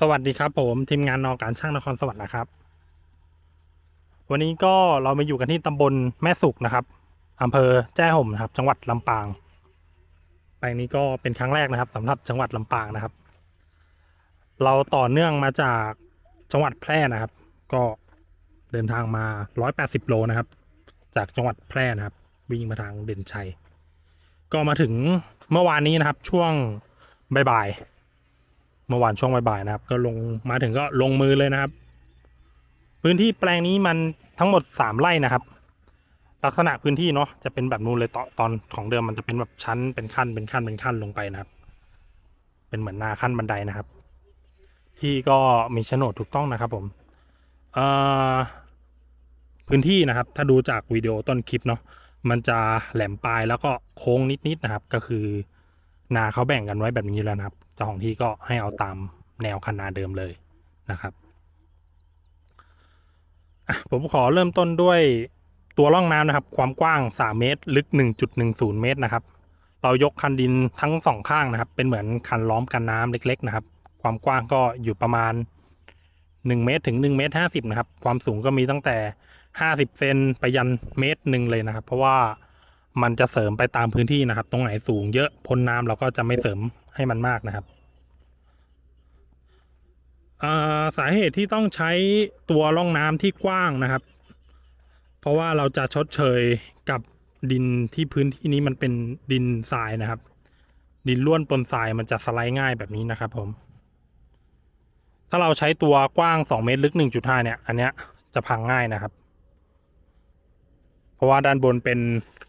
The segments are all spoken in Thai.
สวัสดีครับผมทีมงานนอการช่างนครสวรรค์นะครับ วันนี้ก็เรามาอยู่กันที่ตำบลแม่สุกนะครับอำเภอแจ้ห่มนะครับ จังหวัดลำปางแปลงนี้ก็เป็นครั้งแรกนะครับสำหรับจังหวัดลำปางนะครับ เราต่อเนื่องมาจากจังหวัดแพร่นะครับ ก็เดินทางมา 180 โลนะครับ จากจังหวัดแพร่นะครับ วิ่งมาทางเด่นชัย ก็มาถึงเมื่อวานนี้นะครับช่วงบ่ายๆ เมื่อวานช่วงบ่ายๆนะครับ ก็ลงมาถึงก็ลงมือเลยนะครับ พื้นที่แปลงนี้มันทั้งหมดสามไร่นะครับ ลักษณะพื้นที่เนาะจะเป็นแบบนู้นเลยตอนตอนของเดิมมันจะเป็นแบบชั้นเป็นขั้นเป็นขั้นเป็นขั้นลงไปนะครับ เป็นเหมือนนาขั้นบันไดนะครับ ที่ก็มีโฉนดถูกต้องนะครับ ผมเอ่อพื้นที่นะครับ ถ้าดูจากวิดีโอต้นคลิปเนาะมันจะแหลมปลายแล้วก็โค้งนิดๆนะครับ ก็คือนาเขาแบ่งกันไว้แบบนี้แล้วนะครับ เจ้าของที่ก็ให้เอาตามแนวคันนาเดิมเลยนะครับผมขอเริ่มต้นด้วยตัวร่องน้ำนะครับ ความกว้าง 3 เมตร ลึก 1.10 เมตรนะครับ เรายกคันดินทั้งสองข้างนะครับ เป็นเหมือนคันล้อมกันน้ำเล็ก ๆ นะครับ ความกว้างก็อยู่ประมาณ 1 เมตรถึง1เมตร50นะครับ ความสูงก็มีตั้งแต่ 50 เซนไปยันเมตรหนึ่งเลยนะครับ เพราะว่ามันจะเสริมไปตามพื้นที่นะครับ ตรงไหนสูงเยอะพ้นน้ำเราก็จะไม่เสริม ให้มันมากนะครับอ่าสาเหตุที่ต้องใช้ตัวร่องน้ำที่กว้างนะครับ เพราะว่าเราจะชดเชยกับดินที่พื้นที่นี้มันเป็นดินทรายนะครับ ดินล้วนปนทรายมันจะสไลด์ง่ายแบบนี้นะครับ ผม ถ้าเราใช้ตัวกว้าง 2 เมตรลึก 1.5 เนี่ย อันเนี้ยจะพังง่ายนะครับ เพราะว่าด้านบนเป็น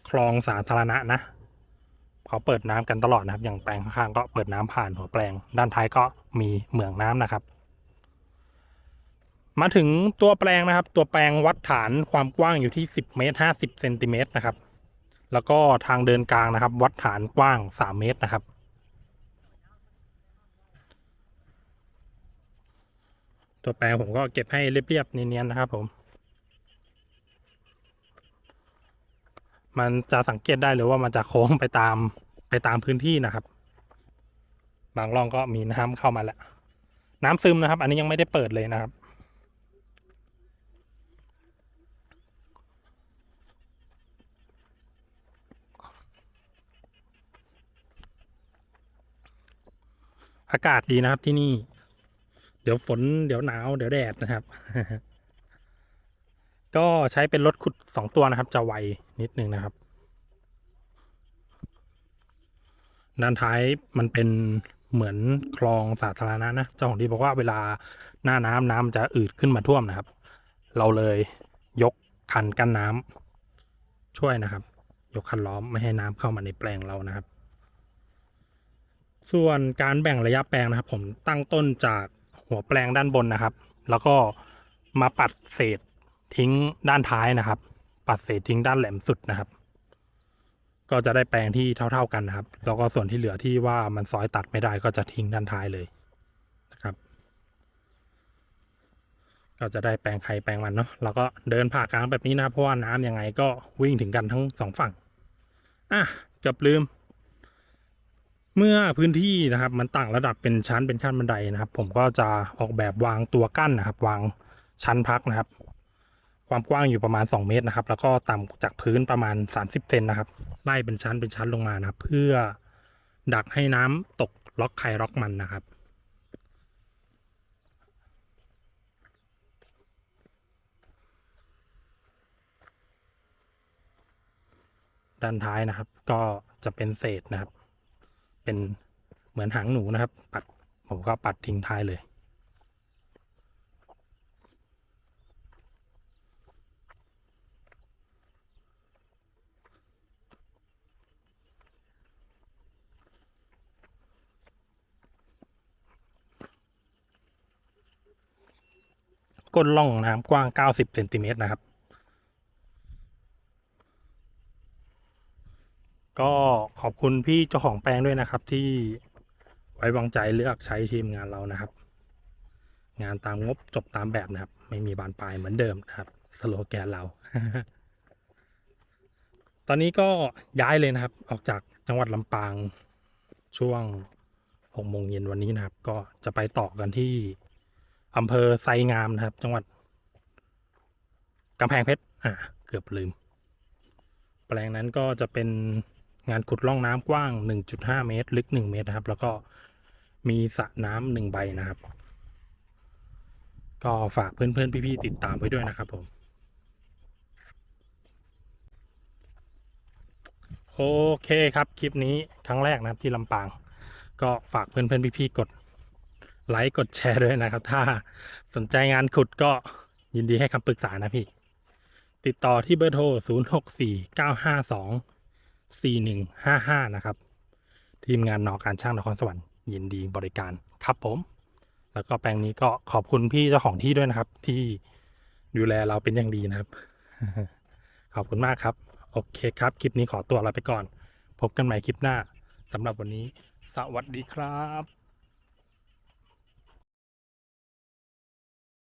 คลองสาธารณะนะ เขาเปิดน้ำกันตลอดนะครับ อย่างแปลงข้างๆก็เปิดน้ำผ่านหัวแปลง ด้านท้ายก็มีเหมืองน้ำนะครับ มาถึงตัวแปลงนะครับ ตัวแปลงวัดฐานความกว้างอยู่ที่ 10เมตร50เซนติเมตรนะครับ แล้วก็ทางเดินกลางนะครับ วัดฐานกว้าง 3 เมตรนะครับตัวแปลงผมก็เก็บให้เรียบๆเนียนๆนะครับผม มันจะสังเกตได้เลยว่ามันจะโค้งไปตามไปตามพื้นที่นะครับ บางร่องก็มีน้ำเข้ามาแล้ว น้ำซึมนะครับ อันนี้ยังไม่ได้เปิดเลยนะครับ อากาศดีนะครับที่นี่ เดี๋ยวฝนเดี๋ยวหนาว เดี๋ยวแดดนะครับ ก็ใช้เป็นรถขุดสองตัวนะครับ จะไวนิดนึงนะครับ ด้านท้ายมันเป็นเหมือนคลองสาธารณะนะเจ้าของที่บอกว่าเวลาหน้าน้ำน้ำจะอืดขึ้นมาท่วมนะครับ เราเลยยกคันกั้นน้ำช่วยนะครับ ยกคันล้อมไม่ให้น้ำเข้ามาในแปลงเรานะครับ ส่วนการแบ่งระยะแปลงนะครับ ผมตั้งต้นจากหัวแปลงด้านบนนะครับ แล้วก็มาปัดเศษ ทิ้งด้านท้ายนะครับ ปัดเศษทิ้งด้านแหลมสุดนะครับ ก็จะได้แปลงที่เท่า ๆกันนะครับ แล้วก็ส่วนที่เหลือที่ว่ามันซอยตัดไม่ได้ก็จะทิ้งด้านท้ายเลยนะครับ ก็จะได้แปลงใครแปลงมันเนาะเราก็เดินผ่ากลางแบบนี้นะเพราะว่าน้ำยังไงก็วิ่งถึงกันทั้งสองฝั่งอะเกือบลืม เมื่อพื้นที่นะครับ มันต่างระดับเป็นชั้นเป็นขั้นบันไดนะครับ ผมก็จะออกแบบวางตัวกั้นนะครับ วางชั้นพักนะครับ ความกว้างอยู่ประมาณ 2 เมตรนะครับ แล้วก็ต่ำจากพื้นประมาณ 30เซนนะครับ ไล่เป็นชั้นเป็นชั้นลงมานะครับ เพื่อดักให้น้ำตกล็อกไข่ล็อกมันนะครับด้านท้ายนะครับ ก็จะเป็นเศษนะครับ เป็นเหมือนหางหนูนะครับ ปัดผมก็ปัดทิ้งท้ายเลย ก้นล่องน้ำกว้าง 90เซนติเมตรนะครับ ก็ขอบคุณพี่เจ้าของแปลงด้วยนะครับ ที่ไว้วางใจเลือกใช้ทีมงานเรานะครับ งานตามงบจบตามแบบนะครับ ไม่มีบานปลายเหมือนเดิมนะครับสโลแกนเรา ตอนนี้ก็ย้ายเลยนะครับ ออกจากจังหวัดลำปางช่วงหกโมงเย็นวันนี้นะครับ ก็จะไปต่อกันที่ อำเภอไซงามนะครับ จังหวัดกำแพงเพชรอ่าเกือบลืม แปลงนั้นก็จะเป็นงานขุดร่องน้ำกว้าง 1.5 เมตร ลึก 1 เมตรนะครับ แล้วก็มีสระน้ำหนึ่งใบนะครับ ก็ฝากเพื่อนๆ พี่ๆ ติดตามไว้ด้วยนะครับผม โอเคครับ คลิปนี้ครั้งแรกนะครับที่ลำปาง ก็ฝากเพื่อนๆ พี่ๆ กด ไลค์กดแชร์ด้วยนะครับ ถ้าสนใจงานขุดก็ยินดีให้คำปรึกษานะพี่ ติดต่อที่เบอร์โทร 0 6 4 9 5 2 4 1 5 5 นะครับ ทีมงานนอการช่างนครสวรรค์ยินดีบริการครับผม แล้วก็แปลงนี้ก็ขอบคุณพี่เจ้าของที่ด้วยนะครับ ที่ดูแลเราเป็นอย่างดีนะครับ ขอบคุณมากครับ โอเคครับ คลิปนี้ขอตัวลาไปก่อน พบกันใหม่คลิปหน้าสำหรับวันนี้ สวัสดีครับ